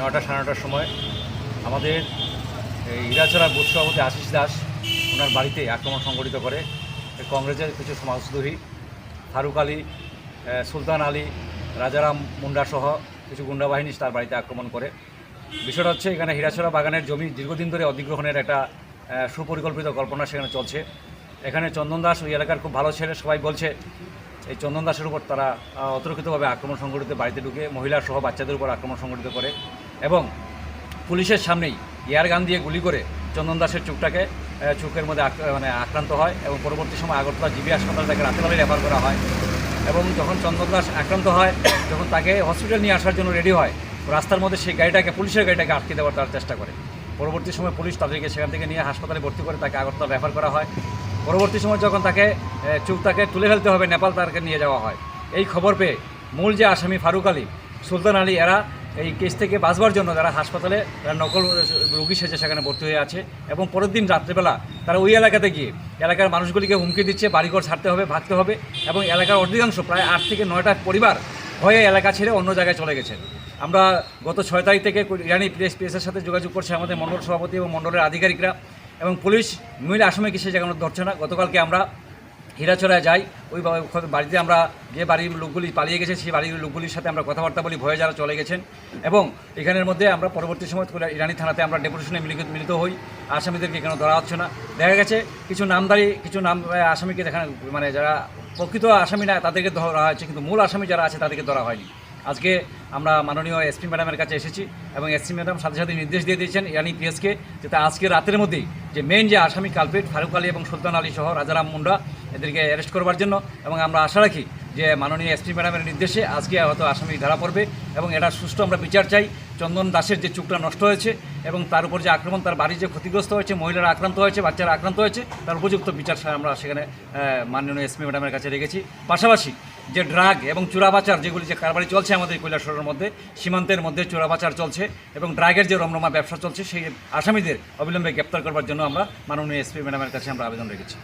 নয়টা সাড়ে নটার সময় আমাদের এই হীরাচড়ার বুথ সভাপতি আশিস দাস ওনার বাড়িতে আক্রমণ সংগঠিত করে। কংগ্রেসের কিছু সমাজদ্রোহী ফারুক আলী সুলতান আলী, রাজারাম মুন্ডা সহ কিছু গুন্ডা বাহিনী তার বাড়িতে আক্রমণ করে। বিষয়টা হচ্ছে এখানে হীরাচড়া বাগানের জমি দীর্ঘদিন ধরে অধিগ্রহণের একটা সুপরিকল্পিত কল্পনা সেখানে চলছে। এখানে চন্দন দাস ওই এলাকার খুব ভালো ছেলে, সবাই বলছে এই চন্দন দাসের উপর তারা অতর্কিতভাবে আক্রমণ সংগঠিত বাড়িতে ঢুকে মহিলা সহ বাচ্চাদের উপর আক্রমণ সংগঠিত করে। এবং পুলিশের সামনেই এয়ার গান দিয়ে গুলি করে চন্দন দাসের চোখটাকে চোখের মধ্যে মানে আক্রান্ত হয় এবং পরবর্তী সময় আগরতলা জিবি হাসপাতালে তাকে রাতেবেলায় রেফার করা হয়। এবং যখন চন্দন দাস আক্রান্ত হয়, যখন তাকে হসপিটাল নিয়ে আসার জন্য রেডি হয়, রাস্তার মধ্যে সেই গাড়িটাকে, পুলিশের গাড়িটাকে আটকে দেওয়ার তার চেষ্টা করে। পরবর্তী সময় পুলিশ তাদেরকে সেখান থেকে নিয়ে হাসপাতালে ভর্তি করে তাকে আগরতলা রেফার করা হয়। পরবর্তী সময় যখন তাকে চোখ তাকে তুলে ফেলতে হবে, নেপাল তাকে নিয়ে যাওয়া হয়। এই খবর পেয়ে মূল যে আসামি ফারুক আলী, সুলতান আলী, এরা এই কেস থেকে বাঁচবার জন্য যারা হাসপাতালে নকল রোগী সেজে সেখানে ভর্তি হয়ে আছে এবং পরের দিন রাত্রেবেলা তারা ওই এলাকাতে গিয়ে, এলাকার মানুষগুলিকে হুমকি দিচ্ছে, বাড়িঘর ছাড়তে হবে, ভাগতে হবে এবং এলাকার অধিকাংশ প্রায় আট থেকে নয়টা পরিবার হয়ে এলাকা ছেড়ে অন্য জায়গায় চলে গেছেন আমরা গত ছয় তারিখ থেকে ইরানি প্রেস প্রেসের সাথে যোগাযোগ করছে আমাদের মণ্ডল সভাপতি এবং মণ্ডলের আধিকারিকরা এবং পুলিশ মূল আসামিকে সে জায়গানো ধরছে না, গতকালকে আমরা হীরাচড়ায় যাই, ওই বাড়িতে আমরা যে বাড়ির লোকগুলি পালিয়ে গেছে, সেই বাড়ির লোকগুলির সাথে আমরা কথাবার্তা বলি, ভয়ে যারা চলে গেছেন। এবং এখানের মধ্যে আমরা পরবর্তী সময় ইরানি থানাতে আমরা ডেপুটেশনে মিলিত মিলিত হই, আসামিদেরকে কেন ধরা হচ্ছে না। দেখা গেছে, কিছু নামদারি কিছু নাম আসামিকে দেখানো মানে যারা প্রকৃত আসামি না, তাদেরকে ধরা হয়েছে, কিন্তু মূল আসামি যারা আছে, তাদেরকে ধরা হয়নি। আজকে আমরা মাননীয় এসপি ম্যাডামের কাছে এসেছি, এবং এসপি ম্যাডাম সাথে সাথে নির্দেশ দিয়ে দিয়েছেন ইয়ানি পিএসকে, যাতে আজকে রাতের মধ্যেই যে মেন যে আসামি কালপেট ফারুক আলী এবং সুলতান আলী সহ রাজারাম মুন্ডা এদেরকে অ্যারেস্ট করবার জন্য এবং আমরা আশা রাখি যে মাননীয় এসপি ম্যাডামের নির্দেশে আজকে হয়তো আসামি ধরা পড়বে এবং এটা সুষ্ঠু আমরা বিচার চাই। চন্দন দাসের যে চুকটা নষ্ট হয়েছে এবং তার উপর যে আক্রমণ, তার বাড়ি যে ক্ষতিগ্রস্ত হয়েছে, মহিলারা আক্রান্ত হয়েছে, বাচ্চারা আক্রান্ত হয়েছে, তার উপযুক্ত বিচার আমরা সেখানে মাননীয় এসপি ম্যাডামের কাছে রেখেছি। পাশাপাশি যে ড্রাগ এবং চোরাবাচার যেগুলি যে কারবারি চলছে আমাদের কৈলাসরের মধ্যে, সীমান্তের মধ্যে চোরাবাচার চলছে এবং ড্রাগের যে রমরমা ব্যবসা চলছে, সেই আসামিদের অবিলম্বে গ্রেপ্তার করবার জন্য আমরা মাননীয় এসপি ম্যাডামের কাছে আমরা আবেদন রেখেছি।